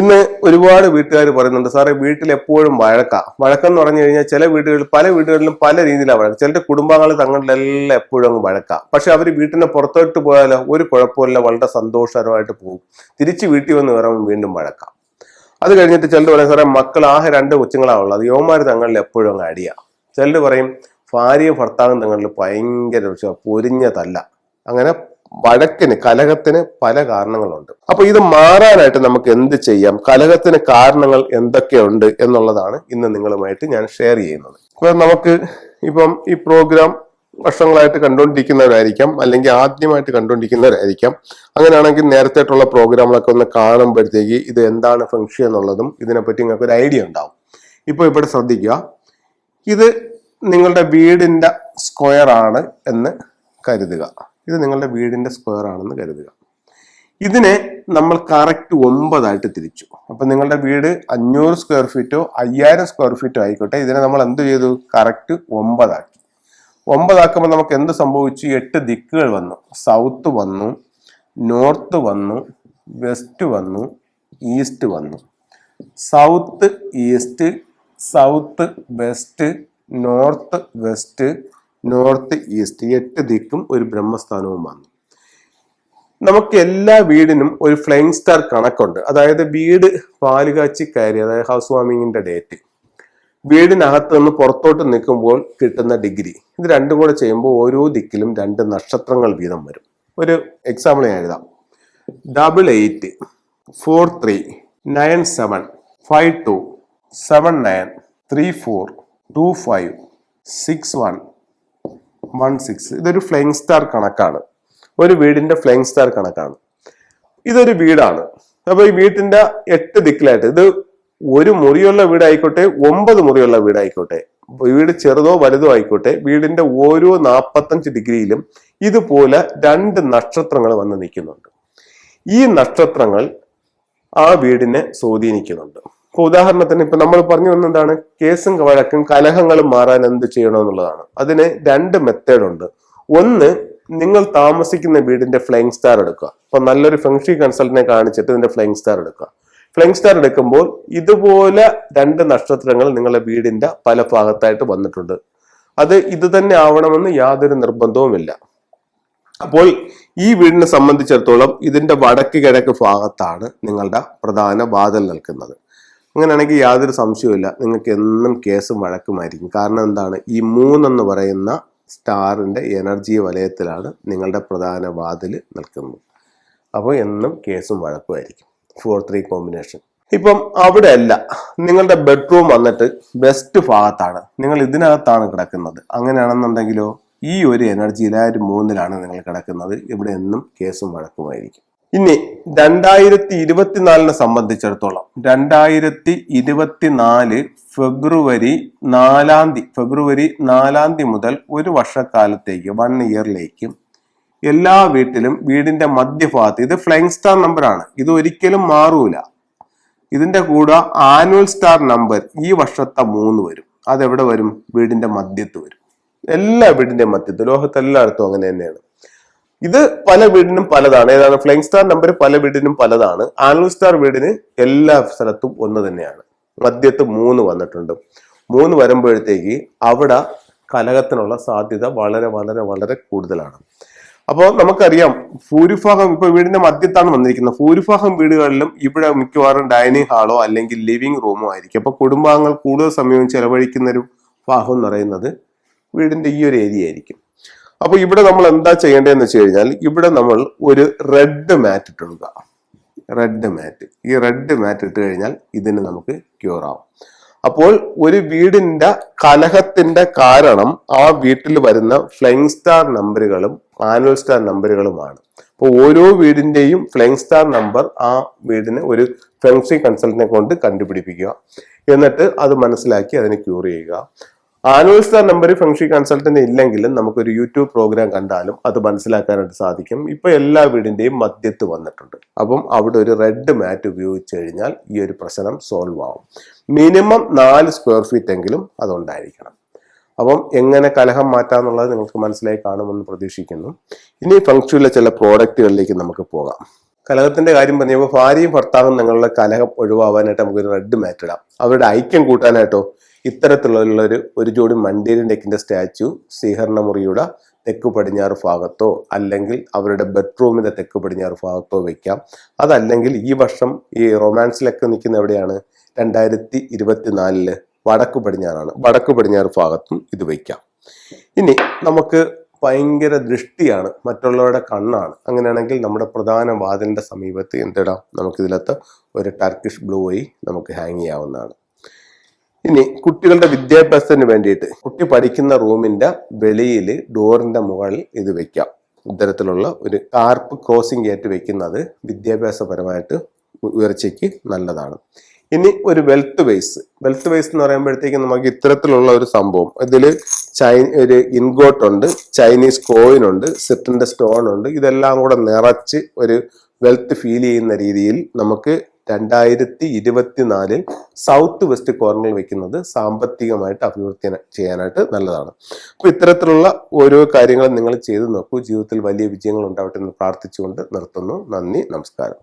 ഇന്ന് ഒരുപാട് വീട്ടുകാർ പറയുന്നുണ്ട് സാറേ വീട്ടിൽ എപ്പോഴും വഴക്ക. വഴക്കം എന്ന് പറഞ്ഞു കഴിഞ്ഞാൽ ചില വീടുകളിൽ പല വീടുകളിലും പല രീതിയിലാണ് വഴക്ക്. ചിലരുടെ കുടുംബാംഗങ്ങൾ തങ്ങളിലെല്ലാം എപ്പോഴും അങ്ങ് വഴക്ക. പക്ഷെ അവർ വീട്ടിന് പുറത്തോട്ട് പോയാലോ ഒരു കുഴപ്പമില്ല വളരെ സന്തോഷകരമായിട്ട് പോകും. തിരിച്ച് വീട്ടിൽ വന്ന് കയറുമ്പോൾ വീണ്ടും വഴക്ക. അത് കഴിഞ്ഞിട്ട് ചിലർ പറയും സാറേ മക്കൾ ആകെ രണ്ട് കൊച്ചുങ്ങളാണ് ഉള്ളത്. യോമാർ തങ്ങളിൽ എപ്പോഴും അങ്ങ് അടിയാ. ചിലർ പറയും ഭാര്യയും ഭർത്താവും തങ്ങളിൽ ഭയങ്കര പൊരിഞ്ഞതല്ല. പൊരിഞ്ഞ അങ്ങനെ വഴക്കിന് കലഹത്തിന് പല കാരണങ്ങളുണ്ട്. അപ്പൊ ഇത് മാറാനായിട്ട് നമുക്ക് എന്ത് ചെയ്യാം? കലഹത്തിന് കാരണങ്ങൾ എന്തൊക്കെയുണ്ട് എന്നുള്ളതാണ് ഇന്ന് നിങ്ങളുമായിട്ട് ഞാൻ ഷെയർ ചെയ്യുന്നത്. അപ്പൊ നമുക്ക് ഇപ്പം ഈ പ്രോഗ്രാം വർഷങ്ങളായിട്ട് കണ്ടുകൊണ്ടിരിക്കുന്നവരായിരിക്കാം അല്ലെങ്കിൽ ആദ്യമായിട്ട് കണ്ടുകൊണ്ടിരിക്കുന്നവരായിരിക്കാം. അങ്ങനെയാണെങ്കിൽ നേരത്തെട്ടുള്ള പ്രോഗ്രാമുകളൊക്കെ ഒന്ന് കാണുമ്പോഴത്തേക്ക് ഇത് എന്താണ് ഫംഗ്ഷൻ എന്നുള്ളതും ഇതിനെപ്പറ്റി നിങ്ങൾക്ക് ഒരു ഐഡിയ ഉണ്ടാവും. ഇപ്പോൾ ഇവിടെ ശ്രദ്ധിക്കുക. ഇത് നിങ്ങളുടെ വീടിന്റെ സ്ക്വയർ ആണ് എന്ന് കരുതുക. ഇത് നിങ്ങളുടെ വീടിന്റെ സ്ക്വയർ ആണെന്ന് കരുതുക. ഇതിനെ നമ്മൾ കറക്റ്റ് ഒമ്പതായിട്ട് തിരിച്ചു. അപ്പം നിങ്ങളുടെ വീട് അഞ്ഞൂറ് സ്ക്വയർ ഫീറ്റോ അയ്യായിരം സ്ക്വയർ ഫീറ്റോ ആയിക്കോട്ടെ. ഇതിനെ നമ്മൾ എന്ത് ചെയ്തു? കറക്റ്റ് ഒമ്പതാക്കി. ഒമ്പതാക്കുമ്പോൾ നമുക്ക് എന്ത് സംഭവിച്ചു? എട്ട് ദിക്കുകൾ വന്നു. സൗത്ത് വന്നു നോർത്ത് വന്നു വെസ്റ്റ് വന്നു ഈസ്റ്റ് വന്നു. South east south west north west north east എട്ട് ദിക്കും ഒരു ബ്രഹ്മസ്ഥാനവും വന്നു. നമുക്ക് എല്ലാ വീടിനും ഒരു ഫ്ലൈങ് സ്റ്റാർ കണക്കുണ്ട്. അതായത് വീട് പാലുകാച്ചി കയറി അതായത് ഹൗസ് വാമിങ്ങിന്റെ ഡേറ്റ്. വീടിനകത്ത് നിന്ന് പുറത്തോട്ട് നിൽക്കുമ്പോൾ കിട്ടുന്ന ഡിഗ്രി. ഇത് രണ്ടും കൂടെ ചെയ്യുമ്പോൾ ഓരോ ദിക്കിലും രണ്ട് നക്ഷത്രങ്ങൾ വീതം വരും. ഒരു എക്സാമ്പിൾ ഞാൻ എഴുതാം. Double eight four three nine seven five two seven nine three four two five six one one six ഇതൊരു ഫ്ലൈങ് സ്റ്റാർ കണക്കാണ്. ഒരു വീടിന്റെ ഫ്ലൈങ് സ്റ്റാർ കണക്കാണ്. ഇതൊരു വീടാണ്. അപ്പൊ ഈ വീട്ടിന്റെ എട്ട് ദിക്കിലായിട്ട് ഇത് ഒരു മുറിയുള്ള വീടായിക്കോട്ടെ ഒമ്പത് മുറിയുള്ള വീടായിക്കോട്ടെ വീട് ചെറുതോ വലുതോ ആയിക്കോട്ടെ വീടിന്റെ ഓരോ നാൽപ്പത്തഞ്ച് ഡിഗ്രിയിലും ഇതുപോലെ രണ്ട് നക്ഷത്രങ്ങൾ വന്ന് നിൽക്കുന്നുണ്ട്. ഈ നക്ഷത്രങ്ങൾ ആ വീടിനെ സ്വാധീനിക്കുന്നുണ്ട്. ഇപ്പൊ ഉദാഹരണത്തിന് ഇപ്പൊ നമ്മൾ പറഞ്ഞു വന്നെന്താണ് കേസും വഴക്കും കലഹങ്ങളും മാറാൻ എന്ത് ചെയ്യണം എന്നുള്ളതാണ് അതിന് രണ്ട് മെത്തേഡ് ഉണ്ട്. ഒന്ന് നിങ്ങൾ താമസിക്കുന്ന വീടിന്റെ ഫ്ലൈങ് സ്റ്റാർ എടുക്കുക. അപ്പൊ നല്ലൊരു ഫെങ്ഷി കൺസൾട്ടിനെ കാണിച്ചിട്ട് ഇതിന്റെ ഫ്ലൈങ് സ്റ്റാർ എടുക്കുക. ഫ്ലൈങ് സ്റ്റാർ എടുക്കുമ്പോൾ ഇതുപോലെ രണ്ട് നക്ഷത്രങ്ങൾ നിങ്ങളുടെ വീടിന്റെ പല ഭാഗത്തായിട്ട് വന്നിട്ടുണ്ട്. അത് ഇത് തന്നെ ആവണമെന്ന് യാതൊരു നിർബന്ധവുമില്ല. അപ്പോൾ ഈ വീടിനെ സംബന്ധിച്ചിടത്തോളം ഇതിന്റെ വടക്ക് കിഴക്ക് ഭാഗത്താണ് നിങ്ങളുടെ പ്രധാന വാതിൽ നിൽക്കുന്നത്. അങ്ങനെയാണെങ്കിൽ യാതൊരു സംശയവുമില്ല. നിങ്ങൾക്ക് എന്നും കേസും വഴക്കുമായിരിക്കും. കാരണം എന്താണ്? ഈ മൂന്നെന്ന് പറയുന്ന സ്റ്റാറിന്റെ എനർജി വലയത്തിലാണ് നിങ്ങളുടെ പ്രധാന വാതിൽ നിൽക്കുന്നത്. അപ്പോൾ എന്നും കേസും വഴക്കുമായിരിക്കും. Four three combination. ഇപ്പം അവിടെ അല്ല നിങ്ങളുടെ ബെഡ്റൂം വന്നിട്ട് ബെസ്റ്റ് ഭാഗത്താണ്. നിങ്ങൾ ഇതിനകത്താണ് കിടക്കുന്നത്. അങ്ങനെയാണെന്നുണ്ടെങ്കിലോ ഈ ഒരു എനർജിയിൽ ആ ഒരു മൂന്നിലാണ് നിങ്ങൾ കിടക്കുന്നത്. ഇവിടെ എന്നും കേസും വഴക്കുമായിരിക്കും. ഇനി രണ്ടായിരത്തി ഇരുപത്തിനാലിനെ സംബന്ധിച്ചിടത്തോളം രണ്ടായിരത്തി ഇരുപത്തിനാല് ഫെബ്രുവരി നാലാം തീയതി ഫെബ്രുവരി നാലാം തീയതി മുതൽ ഒരു വർഷക്കാലത്തേക്ക് വൺ ഇയറിലേക്ക് എല്ലാ വീട്ടിലും വീടിന്റെ മധ്യഭാഗത്ത് ഇത് ഫ്ലൈങ് സ്റ്റാർ നമ്പറാണ് ഇത് ഒരിക്കലും മാറൂല. ഇതിന്റെ കൂടെ ആനുവൽ സ്റ്റാർ നമ്പർ ഈ വർഷത്തെ മൂന്ന് വരും. അതെവിടെ വരും? വീടിന്റെ മധ്യത്ത് വരും. എല്ലാ വീടിന്റെ മധ്യത്ത് ലോഹത്തെല്ലായിടത്തും അങ്ങനെ തന്നെയാണ്. ഇത് പല വീടിനും പലതാണ്. ഏതാണ്? ഫ്ലൈങ് സ്റ്റാർ നമ്പർ പല വീടിനും പലതാണ്. ആനുവൽ സ്റ്റാർ വീടിന് എല്ലാ സ്ഥലത്തും ഒന്ന് തന്നെയാണ്. മദ്യത്ത് മൂന്ന് വന്നിട്ടുണ്ട്. മൂന്ന് വരുമ്പോഴത്തേക്ക് അവിടെ കലഹത്തിനുള്ള സാധ്യത വളരെ വളരെ വളരെ കൂടുതലാണ്. അപ്പോൾ നമുക്കറിയാം ഭൂരിഭാഗം ഇപ്പൊ വീടിന്റെ മധ്യത്താണ് വന്നിരിക്കുന്നത്. ഭൂരിഭാഗം വീടുകളിലും ഇവിടെ മിക്കവാറും ഡൈനിങ് ഹാളോ അല്ലെങ്കിൽ ലിവിംഗ് റൂമോ ആയിരിക്കും. അപ്പൊ കുടുംബാംഗങ്ങൾ കൂടുതൽ സമയവും ചെലവഴിക്കുന്ന ഒരു ഭാഗം എന്ന് പറയുന്നത് വീടിന്റെ ഈ ഒരു ഏരിയ ആയിരിക്കും. അപ്പൊ ഇവിടെ നമ്മൾ എന്താ ചെയ്യേണ്ടതെന്ന് വെച്ച് കഴിഞ്ഞാൽ ഇവിടെ നമ്മൾ ഒരു റെഡ് മാറ്റ് ഇട്ടെടുക്കുക റെഡ് മാറ്റ് ഈ റെഡ് മാറ്റ് ഇട്ട് കഴിഞ്ഞാൽ ഇതിന് നമുക്ക് ക്യൂർ ആവും. അപ്പോൾ ഒരു വീടിന്റെ കലഹത്തിന്റെ കാരണം ആ വീട്ടിൽ വരുന്ന ഫ്ലൈങ് സ്റ്റാർ നമ്പറുകളും ആനുവൽ സ്റ്റാർ നമ്പറുകളുമാണ് അപ്പോൾ ഓരോ വീടിന്റെയും ഫ്ലൈങ് സ്റ്റാർ നമ്പർ ആ വീടിന് ഒരു ഫെങ്സി കൺസൾട്ടിനെ കൊണ്ട് കണ്ടുപിടിപ്പിക്കുക. എന്നിട്ട് അത് മനസ്സിലാക്കി അതിനെ ക്യൂർ ചെയ്യുക. Annual star number function consultant ഇല്ലെങ്കിലും നമുക്കൊരു യൂട്യൂബ് പ്രോഗ്രാം കണ്ടാലും അത് മനസ്സിലാക്കാനായിട്ട് സാധിക്കും. ഇപ്പൊ എല്ലാ വീടിന്റെയും മധ്യത്ത് വന്നിട്ടുണ്ട്. അപ്പം അവിടെ ഒരു റെഡ് മാറ്റ് ഉപയോഗിച്ച് കഴിഞ്ഞാൽ ഈ ഒരു പ്രശ്നം സോൾവ് ആവും. മിനിമം നാല് സ്ക്വയർ ഫീറ്റ് എങ്കിലും അതുണ്ടായിരിക്കണം. അപ്പം എങ്ങനെ കലഹം മാറ്റാന്നുള്ളത് നിങ്ങൾക്ക് മനസ്സിലായി കാണുമെന്ന് പ്രതീക്ഷിക്കുന്നു. ഇനി ഫംഗ്ഷനിലെ ചില പ്രോഡക്റ്റുകളിലേക്ക് നമുക്ക് പോകാം. കലഹത്തിന്റെ കാര്യം പറഞ്ഞപ്പോൾ ഭാര്യയും ഭർത്താവും നിങ്ങളുടെ കലഹം ഒഴിവാവാനായിട്ട് നമുക്കൊരു റെഡ് മാറ്റ് ഇടാം. അവരുടെ ഐക്യം കൂട്ടാനായിട്ടോ ഇത്തരത്തിലുള്ള ഒരു ഒരു ജോഡി മണ്ടേരിയൻ ഡെക്കിന്റെ സ്റ്റാച്യു സ്വീകരണ മുറിയുടെ തെക്ക് പടിഞ്ഞാറ് ഭാഗത്തോ അല്ലെങ്കിൽ അവരുടെ ബെഡ്റൂമിന്റെ തെക്ക് പടിഞ്ഞാറ് ഭാഗത്തോ വെക്കാം. അതല്ലെങ്കിൽ ഈ വർഷം ഈ റൊമാൻസിലൊക്കെ നിൽക്കുന്ന എവിടെയാണ്? രണ്ടായിരത്തി ഇരുപത്തിനാലിൽ വടക്ക് പടിഞ്ഞാറാണ്. വടക്ക് പടിഞ്ഞാറ് ഭാഗത്തും ഇത് വയ്ക്കാം ഇനി നമുക്ക് ഭയങ്കര ദൃഷ്ടിയാണ് മറ്റുള്ളവരുടെ കണ്ണാണ്. അങ്ങനെയാണെങ്കിൽ നമ്മുടെ പ്രധാന വാതിലിന്റെ സമീപത്ത് എന്തിടാം? നമുക്ക് ഇതിലത്ത് ഒരു ടർക്കിഷ് ബ്ലൂ ആയി നമുക്ക് ഹാങ് ചെയ്യാവുന്നതാണ്. ഇനി കുട്ടികളുടെ വിദ്യാഭ്യാസത്തിന് വേണ്ടിയിട്ട് കുട്ടി പഠിക്കുന്ന റൂമിന്റെ വെളിയിൽ ഡോറിന്റെ മുകളിൽ ഇത് വെക്കാം. ഇത്തരത്തിലുള്ള ഒരു കാർപ്പ് ക്രോസിംഗ് ഗേറ്റ് വെക്കുന്നത് വിദ്യാഭ്യാസപരമായിട്ട് ഉയർച്ചയ്ക്ക് നല്ലതാണ്. ഇനി ഒരു വെൽത്ത് വേസ് വെൽത്ത് വേസ് എന്ന് പറയുമ്പോഴത്തേക്ക് നമുക്ക് ഇത്തരത്തിലുള്ള ഒരു സംഭവം. ഇതിൽ ചൈ ഒരു ഇൻഗോട്ട് ഉണ്ട് ചൈനീസ് കോയിൻ ഉണ്ട് സിറ്റിന്റെ സ്റ്റോൺ ഉണ്ട്. ഇതെല്ലാം കൂടെ നിറച്ച് ഒരു വെൽത്ത് ഫീൽ ചെയ്യുന്ന രീതിയിൽ നമുക്ക് രണ്ടായിരത്തി ഇരുപത്തിനാലിൽ സൗത്ത് വെസ്റ്റ് കോർണറിൽ വെക്കുന്നത് സാമ്പത്തികമായിട്ട് അഭിവൃദ്ധി ചെയ്യാനായിട്ട് നല്ലതാണ്. അപ്പൊ ഇത്തരത്തിലുള്ള ഓരോ കാര്യങ്ങളും നിങ്ങൾ ചെയ്തു നോക്കൂ. ജീവിതത്തിൽ വലിയ വിജയങ്ങൾ ഉണ്ടാവട്ടെ എന്ന് പ്രാർത്ഥിച്ചുകൊണ്ട് നിർത്തുന്നു. നന്ദി നമസ്കാരം.